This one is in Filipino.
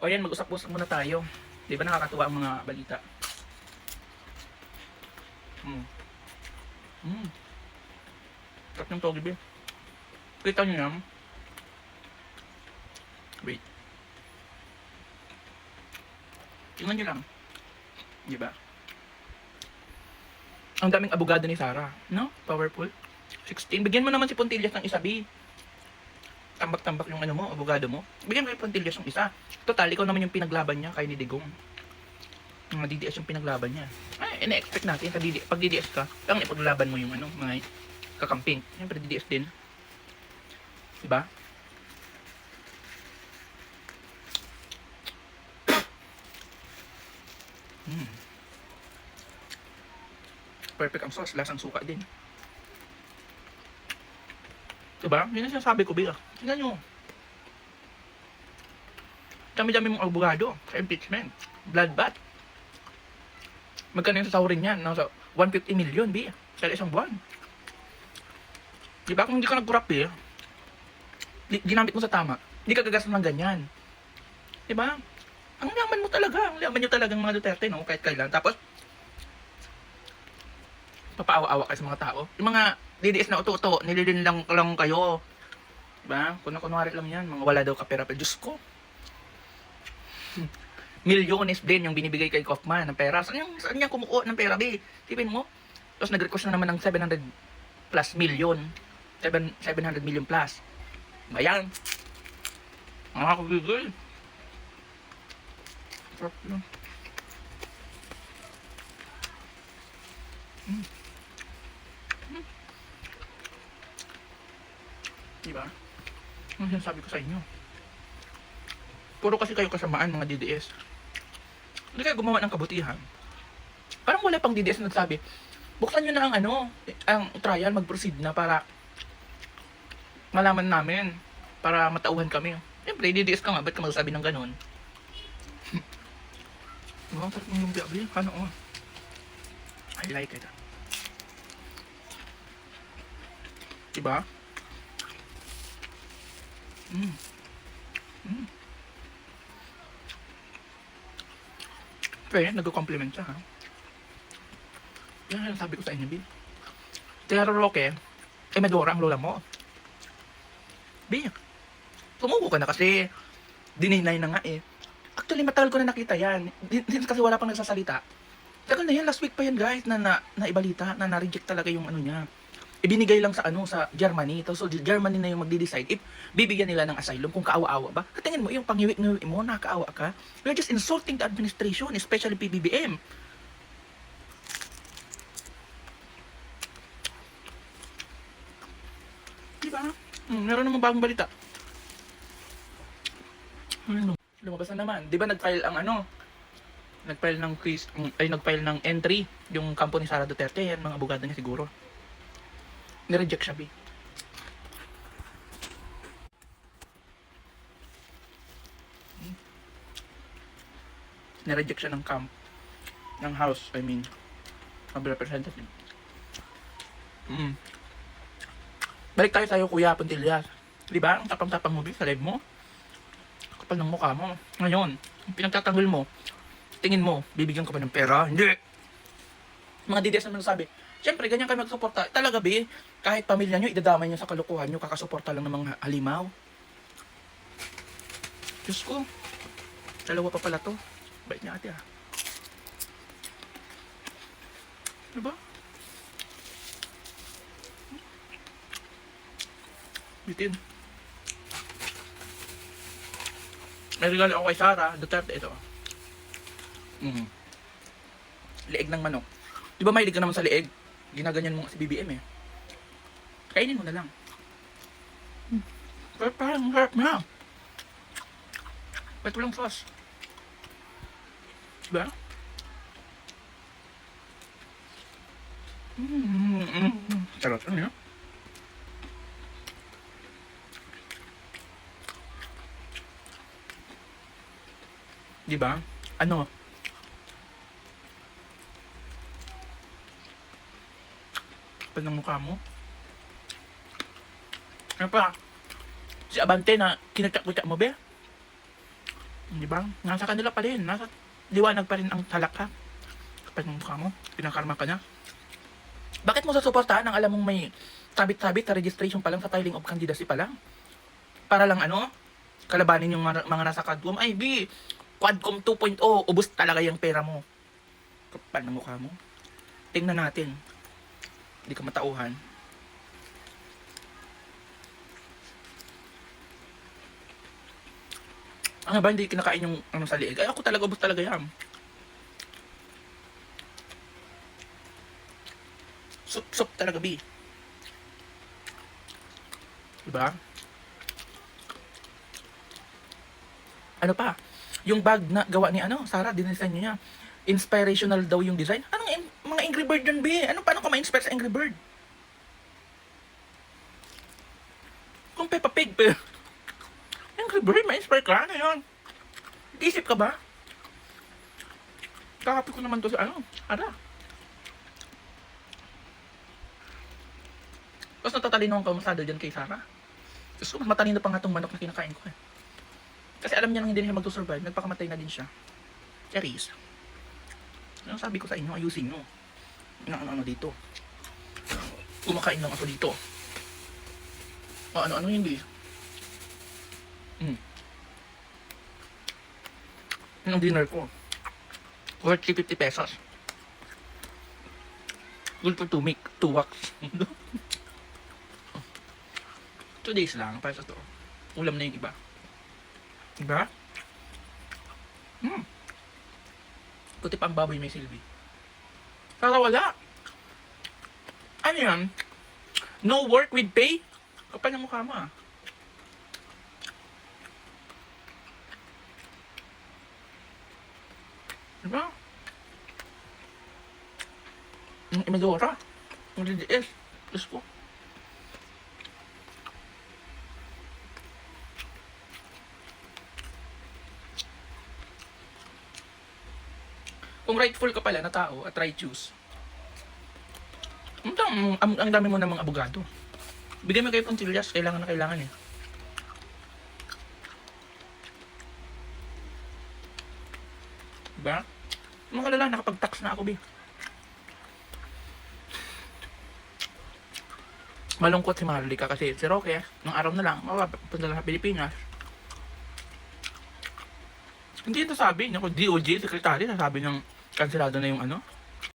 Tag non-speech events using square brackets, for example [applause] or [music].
O yan, mag-usap-usap muna tayo. Di ba nakakatuwa ang mga balita? Mm. Mm. Sarap ng togi, be. Kita niyo yan? Wait. Tingnan niyo lang. Di ba? Ang daming abogado ni Sarah. No? Powerful. 16. Bigyan mo naman si Pontillas ng isa, B. Tambak-tambak yung ano mo, abogado mo. Bigyan mo yung Pontillas ng isa. Total, ikaw naman yung pinaglaban niya kay ni Digong. Mga DDS yung pinaglaban niya. Ay, ina-expect natin, pag, DDS, pag DDS ka, lang ipaglaban mo yung ano, mga kakamping. Siyempre, DDS din. Diba? Hmm. Perfect ang sauce, lasang suka din. Diba? Yun ang sinasabi ko, Bill. Tingnan nyo. Dami-dami mong abogado sa impeachment. Bloodbath. Magkano yung sasawarin yan? Nasa 150 million, Bi. Sa isang buwan. Diba? Kung hindi ka nag-corrupt, eh, di- ginamit mo sa tama, hindi ka gagastos ng ganyan. Diba? Ang yaman mo talaga. Ang yaman nyo talagang mga Duterte, no? Kahit kailan. Tapos, papaawa-awa kayo sa mga tao. Yung mga DDS na uto-uto, nililin lang, lang kayo. Diba? Kung kunwari lang yan, mga wala daw kapera. Pero Diyos ko. Milyones din yung binibigay kay Kaufman ng pera. Saan yung, saan niya kumukuha ng pera, be? Tipin mo. Tapos nag-request na naman ng 700 plus million. 7, 700 million plus. Ayan. Mga kabigay. Sarap yun. Mm. Mm. Diba? Ano sinasabi ko sa inyo? Puro kasi kayo kasamaan mga DDS. Hindi kayo gumawa ng kabutihan. Parang wala pang DDS na nagsabi, buksan nyo na ang ano, ang trial, mag-proceed na para malaman namin para matauhan kami. Siyempre, DDS ka nga, ba't ka magsasabi ng ganun? Wow, sarap ng lumpia, Bri. Ano, oh. I like it. Diba? Mm. Mm. Pero, nag-compliment siya, ha? Yan ang sabi ko sa inyo, Bin. Kaya Roque, eh, Medora ang lola mo. Bin, tumuko ka na kasi dininay na nga eh. Actually, matagal ko na nakita yan. Din, din kasi wala pang nagsasalita. Tagal na yan, last week pa yan guys, na, na naibalita, na na-reject talaga yung ano niya. Ibinigay lang sa ano, sa Germany. Tapos so, Germany na yung magde-decide if bibigyan nila ng asylum kung kaawa-awa ba. Tingin mo, yung panghiwi-ngiwi mo, nakaawa ka. You're just insulting the administration, especially PBBM. Di ba? Hmm, meron namang bagong balita. Ano? Lumabas na naman. Di ba nag-file ang ano? Nag-file ng case, ay nag-file ng entry yung kampo ni Sara Duterte. Yan, mga abogado niya siguro. Nireject siya, B. Nireject siya ng camp. Ng house, I mean. Of representative. Mm. Balik tayo tayo, Kuya Puntillas. Di ba? Ang tapang-tapang mo, B, sa live mo. Kapal ng mukha mo. Ngayon, ang pinagtatanggol mo, tingin mo, bibigyan ka ba ng pera? Hindi. Mga DDS naman sabi, Siyempre, ganyan kayo magsuporta. Talaga, be, kahit pamilya nyo, idadamay nyo sa kalukuhan nyo, kakasuporta lang ng mga halimaw. Diyos ko, dalawa pa pala to. Bait niya ate, ah. Diba? Bitin. May regalo ako kay Sarah, Duterte, ito. Mm. Lieg ng manok. Di ba mahilig ka naman sa lieg? Ginaganyan mo si BBM eh. Kainin mo na lang. Hmm. Pero parang harap na. Ba't walang sauce? Diba? Mm, mm, mm. Sarap ano yun? Diba? Ano? Kapal ng mukha mo. Ano pa? Si Abante na kinatsak-kitsak mo, be? Di ba? Nasa kanila pa rin. Nasa liwanag pa rin ang talak ha. Ng mukha mo, pinakarma ka na. Bakit mo susuportahan ang alam mong may sabit-sabit sa registration pa lang sa filing of candidacy pa lang? Para lang ano? Kalabanin yung mga, mga nasa Quadcom. Ay, di. Quadcom 2.0. Ubus talaga yung pera mo. Kapal ng mukha mo. Tingnan natin. Hindi ka matauhan. Ano ba, hindi kinakain yung ano sa liig? Ay, ako talaga, ubus talaga yan. Sup-sup talaga, B. Diba? Ano pa? Yung bag na gawa ni ano, Sarah, dinesign niya. Inspirational daw yung design. Mga Angry Bird yun, B? Ano, paano ka ma-inspire sa Angry Bird? Kung Peppa Pig, pe. Angry Bird, ma-inspire ka? Ano yun? Isip ka ba? Kakapit ko naman to sa ano, ara. Tapos natatalino ang kamasado dyan kay Sarah. Mas matalino pa nga itong manok na kinakain ko eh. Kasi alam niya nang hindi na siya magsusurvive, nagpakamatay na din siya. Charis. Ano sabi ko sa inyo, ayusin nyo. Na ano-ano dito. Kumakain lang ako dito. O ano-ano hindi. Hmm. Yung dinner ko. Worth 350 pesos. Good for two make two wax. [laughs] two days lang para sa to. Ulam na yung iba. Diba? Hmm. Kuti pa ang baboy may silbi. Para wala. Ano yan? No work with pay? Kapal ng mukha mo ah. Diba? Ang imedora. Ang DDS. Diyos ko. Kung rightful ka pala na tao at right choose, ang, ang, ang, dami mo namang abogado. Bigyan mo kayo pang chilyas, kailangan na kailangan eh. Diba? Mga lala, nakapag-tax na ako, bi. Malungkot si Marlica kasi si Roque, nung araw na lang, mapapunta lang sa Pilipinas. Hindi ito sabi niya, DOJ, secretary, sabi niyang kansilado na yung ano,